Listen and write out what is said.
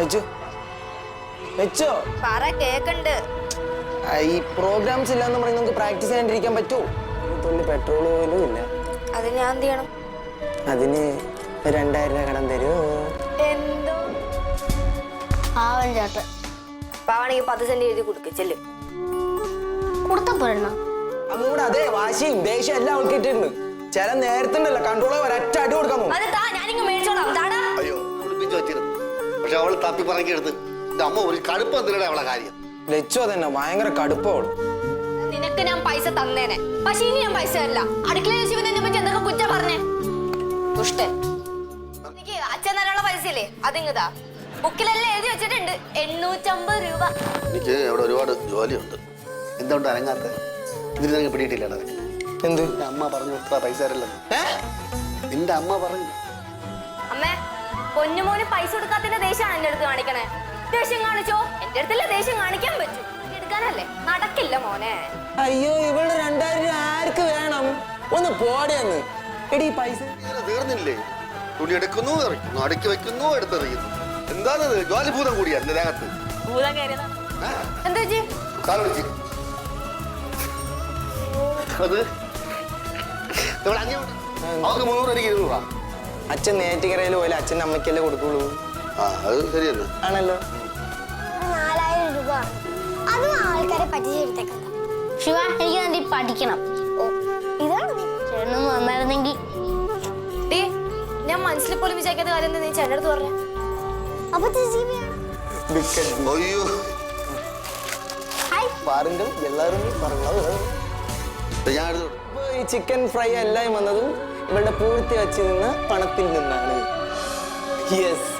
വെച്ചോ. പറ കേക്കണ്ട്. ഈ പ്രോഗ്രാംസ് ഇല്ലാന്ന് പറഞ്ഞ് നമുക്ക് പ്രാക്ടീസ് ചെയ്യാണ്ടിരിക്കാൻ പറ്റുമോ പെട്രോൾ പോലും ഇല്ല. അത് ഞാൻ എന്ത് ചെയ്യണം? അതിന് രണ്ടായിരം രൂപ കടം തരുമോ എന്തോ? പാവം ചേട്ടൻ. പാവാണെങ്കിൽ പത്ത് സെന്റ് എഴുതി കൊടുക്ക് ചെല്ല്. കൊടുത്താ പോരണ അതുകൂടെ അതെ വാശിയും ദേഷ്യം എല്ലാം അവൾക്ക് ഇട്ടിട്ടുണ്ട് ചില നേരത്തെ ഉണ്ടല്ലോ കൺട്രോളോ ഒരൊറ്റ അടി കൊടുക്കാൻ പോകും. അത് താ ഞാനിങ്ങ് മേടിച്ചോളാം. താടാ. അവൾ തപ്പി പറക്കിയെടുത്ത് അമ്മ ഒരു കടുപ്പം എന്തിനാ അവളെ കാര്യം. വെച്ചോ തന്നെ ഭയങ്കര കടുപ്പോ നിനക്ക് ഞാൻ പൈസ തന്നേനെ. പക്ഷെ ഇനി ഞാൻ പൈസ തരില്ല. അടുക്കള ശിവൻ എന്നെ പറ്റി എന്തൊക്കെ കുറ്റ പറഞ്ഞേ? ദുഷ്ടൻ. എനിക്ക് അച്ഛൻ തരാനുള്ള പൈസ ഇല്ലേ അതിങ്ങതാ. ബുക്കിലെല്ലാം എഴുതി വെച്ചിട്ടുണ്ട്. എണ്ണൂറ്റമ്പത് രൂപ. എനിക്ക് അവിടെ ഒരുപാട് ജോലിയുണ്ട്. എന്തുകൊണ്ട് അനങ്ങാത്ത? ഇതിന് നിനക്ക്. പിടിയിട്ടില്ല എന്ത് അമ്മ പറഞ്ഞു കൊടുത്ത പൈസ തരില്ലെന്ന്. നിന്റെ അമ്മ പറഞ്ഞു. അമ്മേ പൊന്നുമോന് പൈസ കൊടുക്കാത്തതിന്റെ ദേഷ്യമാണ് എന്റെ അടുത്ത് കാണിക്കണേ. ദേഷ്യം കാണിച്ചോ? എന്റെ അടുത്തല്ല ദേഷ്യം കാണിക്കാൻ പറ്റും. എടുക്കാനല്ലേ? നടക്കില്ല മോനെ. അയ്യോ ഇവൾ രണ്ടായിരം രൂപ ആർക്ക് വേണം? ഒന്ന് പോടെന്ന് എടി പൈസ തീർന്നില്ലേ? തുണി എടുക്കുന്നു എറിക്കുന്നു അടുക്കി വെക്കുന്നു എടുത്തെറിയുന്നു എന്താണത്? ജോലിഭൂതം കൂടിയാ എന്റെ ദേഹത്ത്. ഭൂതം കയറിയതാ. എന്താ ചേച്ചി കാലൊളിച്ച് അത് അവർക്ക് മുന്നൂറ് എനിക്ക് ഇരുന്നൂറാ അച്ഛൻ നേറ്റിക്കരയിൽ പോലെ അച്ഛന്റെ അമ്മയ്ക്കല്ലേ കൊടുക്കുള്ളൂ. അത് ആണല്ലോ. നാലായിരം രൂപ. അതും ആൾക്കാരെ പറ്റിച്ചെടുത്തേക്കണ്ട ശിവ എനിക്ക് നന്ദി പഠിക്കണം. ഓ ഇതാണ് നീ. ചേട്ടനൊന്നും വന്നായിരുന്നെങ്കിൽ ടീ ഞാൻ മനസ്സിൽ പോലും വിചാരിക്കാത്ത കാര്യം എന്താ നീ ചേട്ടന്റെ അടുത്ത് പറഞ്ഞേ? അപ്പൊ ചേച്ചിയാണ് ബിസ്ക്കറ്റ് അയ്യോ. ഹായ്. എല്ലാവരും പറഞ്ഞത്. ഞാൻ എടുത്തോട്ടെ ഈ ചിക്കൻ ഫ്രൈ എല്ലാം വന്നതും ഇവളുടെ പൂർത്തി വെച്ച് നിന്ന് പണത്തിൽ നിന്നാണ്. യെസ്.